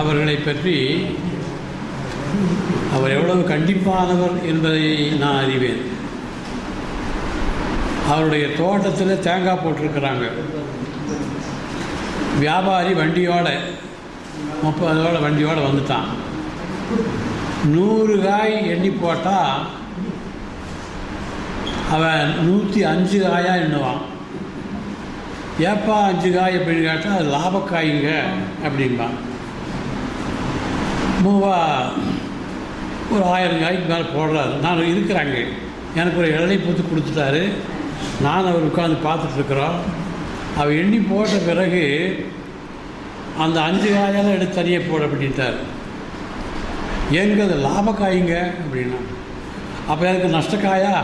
அவர்களை பற்றி அவர் எவ்வளவு கண்டிப்பானவர் என்பதை நான் அறிவேன். அவருடைய தோட்டத்தில் தேங்காய் போட்டிருக்கிறாங்க. வியாபாரி வண்டியோட முப்பதோட வண்டியோட வந்துட்டான். நூறு காய் எண்ணி போட்டால் அவன் நூற்றி அஞ்சு காயாக எண்ணுவான். ஏப்பா அஞ்சு காய் அப்படின்னு கேட்டால் அது லாபக்காய்ங்க அப்படிம்பான் மூவா ஒரு ஆயிரம் காய்க்கு மேலே போடுறாரு. நான் இருக்கிறாங்க. எனக்கு ஒரு இலை பூத்து கொடுத்துட்டாரு. நான் அவர் உட்காந்து பார்த்துட்ருக்குறோம் அவர் எண்ணி போட்ட பிறகு அந்த அஞ்சு காயெல்லாம் எடுத்து தனியாக போட அப்படின்ட்டார். எங்க அது லாபக்காய்ங்க அப்படின்னா. அப்போ எனக்கு நஷ்டக்காயா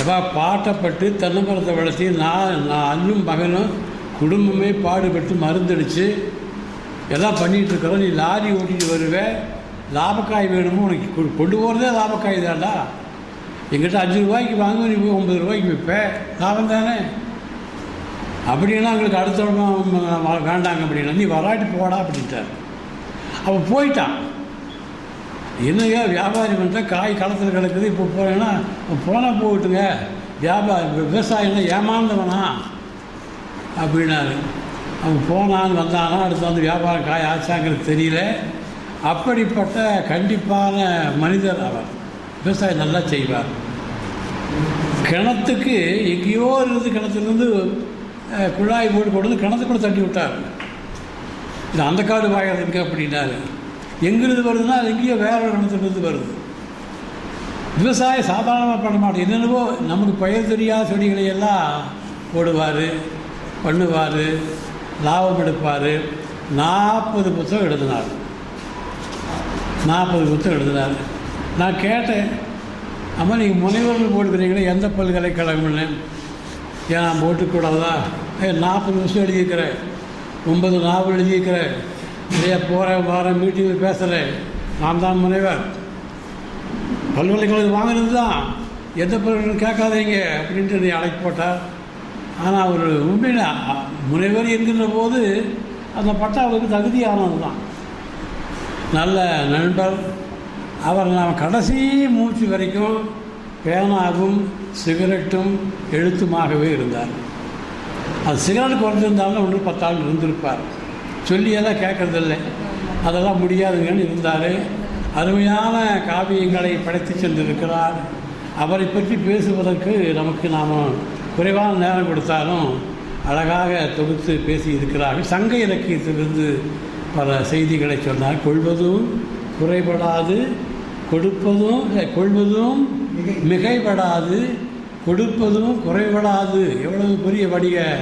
எப்பா பாட்டப்பட்டு தென்னை மரத்தை வளர்த்தி நான் நான் அண்ணும் மகனும் குடும்பமே பாடுபட்டு மருந்தடித்து எல்லாம் பண்ணிகிட்ருக்குறோம் நீ லாரி ஓட்டிட்டு வருவேன் லாபக்காய் வேணுமோ உனக்கு கொண்டு போகிறதே லாபக்காய் தான்டா. எங்கிட்ட அஞ்சு ரூபாய்க்கு வாங்க நீ போய் ஒம்பது ரூபாய்க்கு விற்பேன் லாபம் தானே? அப்படின்னா எங்களுக்கு அடுத்த வேண்டாங்க அப்படின்னா நீ வராட்டி போடா அப்படின்ட்டார். அவன் போயிட்டான். என்னையா வியாபாரி பண்ணுற காய் களத்தில் கிடக்குது இப்போ போனேன்னா போனால் போகட்டுங்க. வியாபாரி விவசாயம்னா ஏமாந்தவனா? அப்படின்னாரு. அவன் போனான்னு வந்தானா அடுத்து வந்து வியாபாரம் காய ஆச்சாங்கிறது தெரியல. அப்படிப்பட்ட கண்டிப்பான மனிதர் அவர். விவசாயம் நல்லா செய்வார். கிணத்துக்கு எங்கேயோ இருந்து கிணத்துலேருந்து குழாய் போட்டு கொண்டு வந்து கிணத்துக்குள்ள தட்டி விட்டார். இது அந்த காடு வாயில் இருக்கு அப்படின்னாரு. எங்கிருந்து வருதுன்னா அது எங்கேயோ வேற ஒரு கிணத்துலேருந்து வருது. விவசாயம் சாதாரணமாக பண்ண மாட்டோம். என்னென்னவோ நமக்கு பயிர் தெரியாத செடிகளை எல்லாம் போடுவார் பண்ணுவார். லாபம் எடுப்பார். நாற்பது புத்தகம் எழுதினார். நாற்பது புத்தகம் எழுதினார். நான் கேட்டேன் அம்மா நீங்கள் முனைவர்கள் போட்டுக்கிறீங்களே எந்த பல்கலைக்கழகம்னு? ஏன் நான் போட்டுக்கூடாதா? ஏ நாற்பது புத்தகம் எழுதியிருக்கிறேன். ஒன்பது நாவல் எழுதியிருக்கிறேன். நிறைய போகிறேன் வாரேன் மீட்டிங்கில் பேசுகிறேன் நான் தான் முனைவர். பல்கலைக்கழகம் வாங்கினது தான். எந்த பொருள் கேட்காதீங்க அப்படின்ட்டு நீ அழைப்பு போட்டால் ஆனால் அவர் உண்மையில் முனைவர் என்கின்ற போது அந்த பட்டா அவருக்கு தகுதியானது தான் நல்ல நண்பர். அவர் நாம் கடைசி மூச்சு வரைக்கும் பேனாவும் சிகரெட்டும் எழுத்துமாகவே இருந்தார். அது சிகரெட் குறைஞ்சிருந்தாலும் ஒன்று பத்தாள் இருந்திருப்பார். சொல்லியெல்லாம் கேட்கறதில்லை. அதெல்லாம் முடியாதுங்கன்னு இருந்தார். அருமையான காவியங்களை படைத்து சென்றிருக்கிறார். அவரை பற்றி பேசுவதற்கு நமக்கு நாம் குறைவான நேரம் கொடுத்தாலும் அழகாக தொகுத்து பேசி இருக்கிறார்கள் சங்க இலக்கியத்திலிருந்து பல செய்திகளை சொன்னார். கொள்வதும் குறைபடாது கொடுப்பதும் கொள்வதும் மிகைப்படாது கொடுப்பதும் குறைபடாது. எவ்வளவு பெரிய வணிக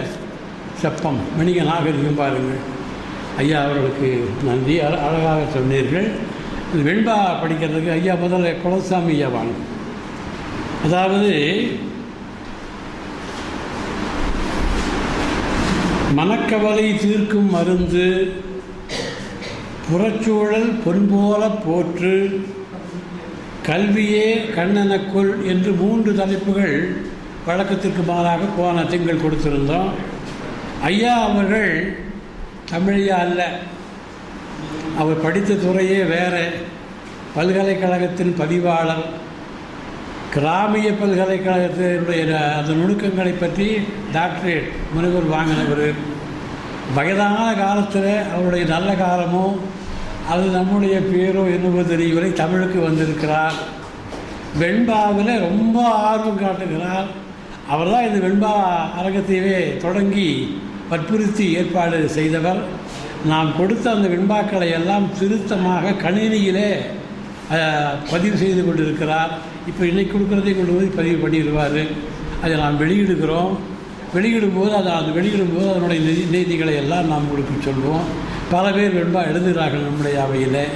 செப்பம். வணிக நாகரிகம் பாருங்கள். ஐயா அவர்களுக்கு நன்றி. அழ- அழகாக சொன்னீர்கள். இது வெண்பா படிக்கிறதுக்கு ஐயா முதல்ல குலசாமி ஐயா வாங்க. அதாவது மனக்கவலை தீர்க்கும் மருந்து புறச்சூழல் பொன்போல போற்று கல்வியே கண்ணனக்குள் என்று மூன்று தலைப்புகள் வழக்கத்திற்கு மாறாக போன திங்கள் கொடுத்திருந்தோம். ஐயா அவர்கள் தமிழையா அல்ல அவர் படித்த துறையே வேற. பல்கலைக்கழகத்தின் பதிவாளர் கிராமிய பல்கலைக்கழகத்தினுடைய அந்த நுணுக்கங்களை பற்றி டாக்டரேட் முனைவர் வாங்கினவர். வயதான காலத்தில் அவருடைய நல்ல காலமோ அது நம்முடைய பேரோ என்னவோ தெரியவில்லை. தமிழுக்கு வந்திருக்கிறார். வெண்பாவில் ரொம்ப ஆர்வம் காட்டுகிறார். அவர் தான் இந்த வெண்பா அரங்கத்தையே தொடங்கி வற்புறுத்தி ஏற்பாடு செய்தவர். நாம் கொடுத்த அந்த வெண்பாக்களை எல்லாம் திருத்தமாக கணினியிலே பதிவு செய்து கொண்டிருக்கிறார். இப்போ இன்னைக்கு கொடுக்குறதை கொண்டு போய் பதிவு பண்ணிடுவார். அதை நாம் வெளியிடுகிறோம். வெளியிடும்போது அதை அது வெளியிடும்போது அதனுடைய நிதி நீதிகளை எல்லாம் நாம் உங்களுக்கு சொல்லுவோம். பல பேர் வெண்பா எழுதுகிறார்கள் நம்முடைய அவையில்.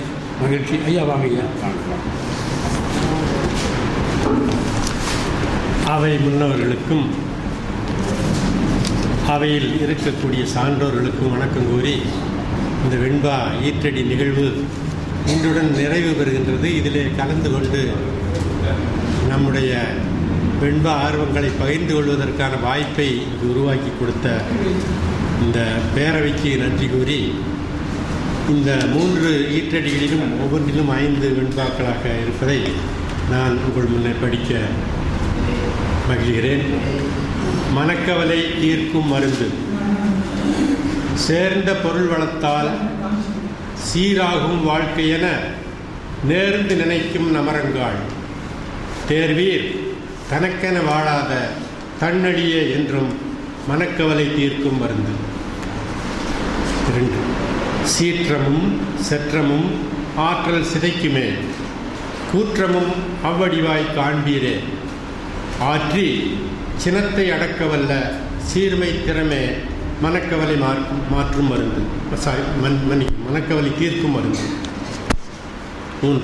மகிழ்ச்சி. ஐயா வாங்க ஐயா. அவை முன்னவர்களுக்கும் அவையில் இருக்கக்கூடிய சான்றோர்களுக்கும் வணக்கம் கூறி இந்த வெண்பா ஈற்றடி நிகழ்வு இன்றுடன் நிறைவு பெறுகின்றது. இதிலே கலந்து கொண்டு நம்முடைய வெண்பா ஆர்வங்களை பகிர்ந்து கொள்வதற்கான வாய்ப்பை இது உருவாக்கி கொடுத்த இந்த பேரவைக்கு நன்றி கூறி இந்த மூன்று ஈற்றடிகளிலும் ஒவ்வொன்றிலும் ஐந்து வெண்பாக்களாக இருப்பதை நான் உங்கள் முன்னே படிக்க மகிழ்கிறேன். மனக்கவலை தீர்க்கும் மருந்து. சேர்ந்த பொருள் வளத்தால் சீராகும் வாழ்க்கையென நேர்ந்து நினைக்கும் நமரங்காள். தேர்வீர் தனக்கென வாழாத தன்னடியே என்றும் மனக்கவலை தீர்க்கும் மருந்து. இரண்டு சீற்றமும் செற்றமும் ஆற்றல் சிதைக்குமே. கூற்றமும் அவ்வடிவாய் காண்பீரே. ஆற்றி சினத்தை அடக்கவல்ல சீர்மை திறமே மனக்கவலை மாற்றும் மாற்றும் மருந்து. சாரி மன் மன்னி மனக்கவலை தீர்க்கும் மருந்து. உன்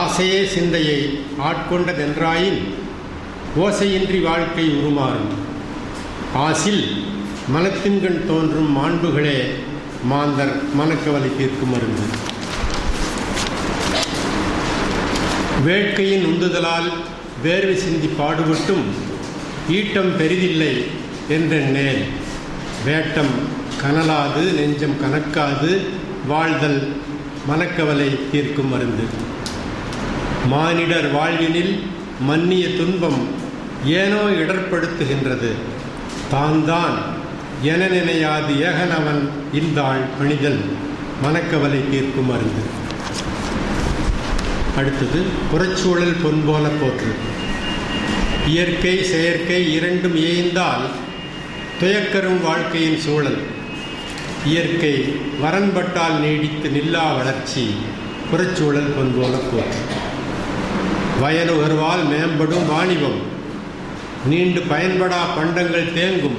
ஆசையே சிந்தையை ஆட்கொண்டதென்றாயின் ஓசையின்றி வாழ்க்கை உருமாறும். ஆசில் மனத்தின்கண் தோன்றும் மாண்புகளே மாந்தர் மனக்கவலை தீர்க்கும் மருந்து. வேட்கையின் உந்துதலால் வேர்வை சிந்தி பாடுபட்டும் ஈட்டம் பெரிதில்லை என்றெண்ணேன் வேட்டம் கனலாது நெஞ்சம் கனக்காது வாழ்தல் மனக்கவலை தீர்க்கும் மருந்து. மானிடர் வாழ்வினில் மன்னிய துன்பம் ஏனோ இடர்படுத்துகின்றது தான் தான் என நினையாது ஏகனவன் இந்தாள் பணிதல் மனக்கவலை தீர்க்கும் மருந்து. அடுத்தது புறச்சூழல் பொன்போல போற்று. இயற்கை செயற்கை இரண்டும் இயைந்தால் துயக்கரும் வாழ்க்கையின் சூழல். இயற்கை வரன்பட்டால் நீடித்து நில்லா வளர்ச்சி புறச்சூழல் பொன்போல போற்று. வயலுகர்வால் மேம்படும் வாணிபம் நீண்டு பயன்படா பண்டங்கள் தேங்கும்.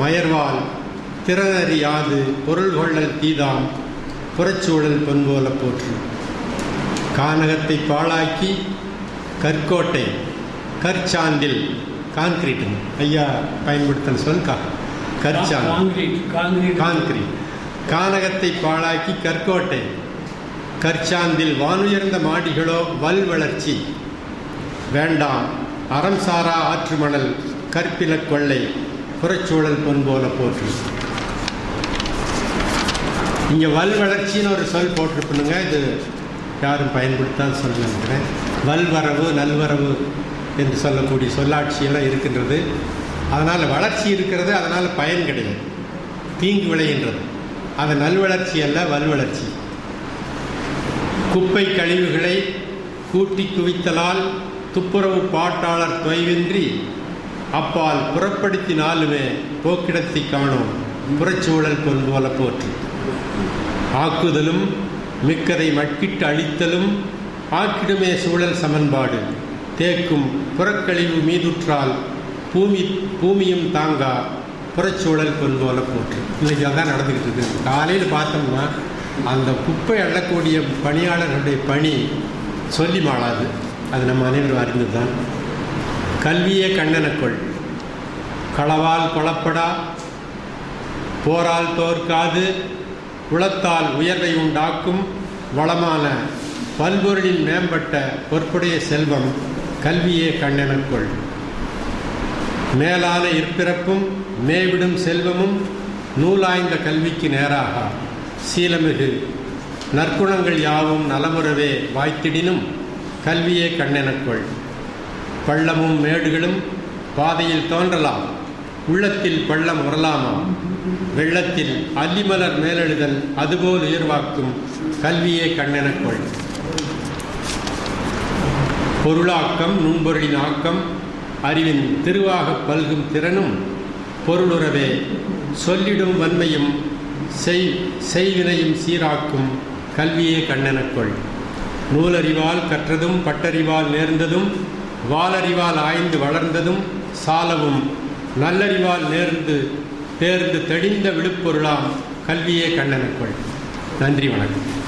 மயர்வால் திறனறியாது பொருள் கொள்ளல் தீதாம் புறச்சூழல் பொன்போல போற்று. கானகத்தை பாழாக்கி கற்கோட்டை கற்சாந்தில் கான்கிரீட் ஐயா பயன்படுத்தல் சொல்கா கா கற்சாந்த் காங்கிரீட் காங்கிரீட் கான்கிரீட் கானகத்தை பாழாக்கி கற்கோட்டை. கற்சாந்தில் வானுயர்ந்த மாடிகளோ வல் வளர்ச்சி. வேண்டாம். அறம் சாரா ஆற்று மணல் கற்பில கொள்ளை. புறச்சூழல் பொன் போல போற்று. இங்கே வல் வளர்ச்சின்னு ஒரு சொல் போட்டிருப்பணுங்க இது யாரும் பயன்படுத்தாத சொல்ல நினைக்கிறேன். வல்வரவு நல்வரவு என்று சொல்லக்கூடிய சொல்லாட்சியெல்லாம் இருக்கின்றது. அதனால் வளர்ச்சி இருக்கிறது அதனால் பயன் கிடையாது. தீங்கு விளைகின்றது. அது நல்வளர்ச்சி அல்ல வல்வளர்ச்சி. குப்பை கழிவுகளை கூட்டி குவித்தலால் துப்புரவு பாட்டாளர் தொய்வின்றி அப்பால் புறப்படுத்தினாலுமே போக்கிடத்தை காணும். புறச்சூழல் பொன்போல போல ஆக்குதலும் மிக்கதை மட்கிட்டு அழித்தலும் ஆக்கிடுமே சூழல் சமன்பாடு. தேக்கும் புறக்கழிவு மீதுற்றால் பூமி பூமியும் தாங்கா புறச்சூழல் பொன் போல போற்று. இன்னைக்கு அதான் நடந்துக்கிட்டு இருக்குது காலையில் பார்த்தோம்னா அந்த குப்பை அள்ளக்கூடிய பணியாளர்களுடைய பணி சொல்லி மாளாது. அது நம்ம அனைவரும் அறிந்தது தான் கல்வியே கண்ணனக்கொள் களவால் கொலப்படா போரால் தோற்காது குளத்தால் உயர்வை உண்டாக்கும் வளமான பல்பொருளின் மேம்பட்ட பொற்புடைய செல்வம் கல்வியே கண்ணெனக்குள் மேலான இற்பிறப்பும் மேவிடும் செல்வமும் நூலாய்ந்த கல்விக்கு நேராக. சீலமிகு நற்குணங்கள் யாவும் நலமுறவே வாய்த்திடினும் கல்வியே கண்ணெனக்குள். பள்ளமும் மேடுகளும் பாதையில் தோன்றலாம் உள்ளத்தில் பள்ளம் உரலாமாம் வெள்ளத்தில் அல்லிமலர் மேலெழுதல் அதுபோல் உயர்வாக்கும் கல்வியே கண்ணெனக்குள். பொருளாக்கம் நுண்பொருளின் ஆக்கம் அறிவின் திருவாகப் பல்கும் திறனும் பொருளுறவே. சொல்லிடும் வன்மையும் செய் செய்வினையும் சீராக்கும் கல்வியே கண்ணெனக்கொள். நூலறிவால் கற்றதும் பட்டறிவால் நேர்ந்ததும் வாலறிவால் ஆய்ந்து வளர்ந்ததும் சாலவும் நல்லறிவால் நேர்ந்து தேர்ந்து தெளிந்த விழுப்பொருளாம் கல்வியே கண்ணனுக்குள். நன்றி வணக்கம்.